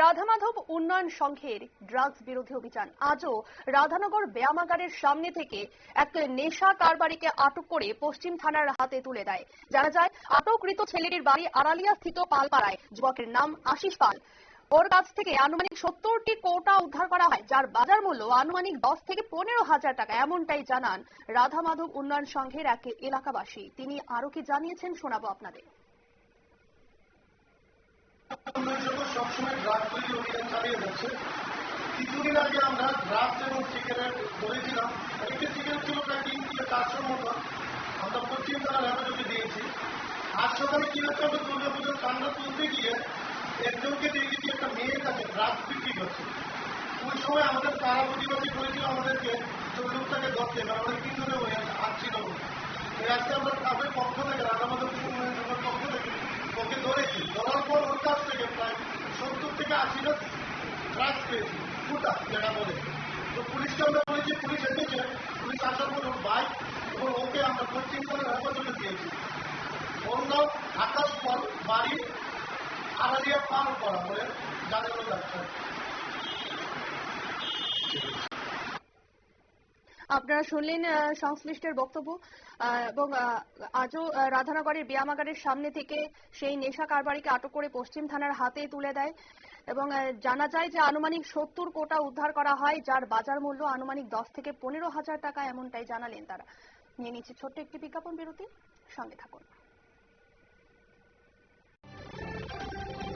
রাধামাধব উন্নয়ন সংঘের ড্রাগস বিরোধী অভিযান। আজও রাধানগর ব্যায়ামাগারের সামনে থেকে এক নেশা কারবারিকে আটক করে পশ্চিম থানার হাতে তুলে দেয়। জানা যায়, আটককৃত ছেলেটির বাড়ি আড়ালিয়া স্থিত পালপাড়ায়। যুবকের নাম আশিস পাল। ওর কাছ থেকে আনুমানিক সত্তরটি কোটা উদ্ধার করা হয়, যার বাজার মূল্য আনুমানিক দশ থেকে পনেরো হাজার টাকা, এমনটাই জানান রাধা মাধব উন্নয়ন সংঘের এক এলাকাবাসী। তিনি আরও কি জানিয়েছেন শোনাবো আপনাদের। সবসময় ড্রাগ তৈরি অভিযান চালিয়ে যাচ্ছে। কিছুদিন আগে আমরা ড্রাগস এবং সিগারেট ধরেছিলাম একটা সিগারেট ছিল প্রায় তিন থেকে চারশোর মতো। আমরা পশ্চিম থানার হেফাজতে দিয়েছি। আজ সকালে কি হচ্ছে আমরা দুর্গা পুজোর কান্না তুলতে গিয়ে একজনকে দেখেছি একটা মেয়ের কাছে ড্রাগস বিক্রি করছে। ওই সময় আমাদের তারা প্রতিবাসী বলেছিল আমাদেরকে ওই লোকটাকে ধরতে। ধরে ওই আসছিল আজকে আমরা তাদের পক্ষ থেকে রাজামাদের উন্নয়ন সংঘের পক্ষ থেকে ওকে ধরেছি ধরার পর ওর কাছ থেকে প্রায় সত্তর থেকে আশিটা ড্রাগস পেয়েছি ফুটা যেটা বলে তো পুলিশকে আমরা বলেছি পুলিশ এসেছে, পুলিশ আসার পর ওর বাইক এবং ওকে আমরা পশ্চিম সালের হাসপাতালে দিয়েছি। নাম আকাশ পল বাড়ি, আড়ালিয়া পার করা বলে জানানো যাচ্ছে। আপনারা শুনলেন সংশ্লিষ্টের বক্তব্য। এবং আজও রাধানগরের ব্যায়ামাগারের সামনে থেকে সেই নেশা কারবারিকে আটক করে পশ্চিম থানার হাতে তুলে দেয়। এবং জানা যায় যে আনুমানিক সত্তর কোটা উদ্ধার করা হয়, যার বাজার মূল্য আনুমানিক দশ থেকে পনেরো হাজার টাকা, এমনটাই জানালেন তারা। নিয়ে নিচ্ছে ছোট্ট একটি বিজ্ঞাপন বিরতি। সঙ্গে থাকুন।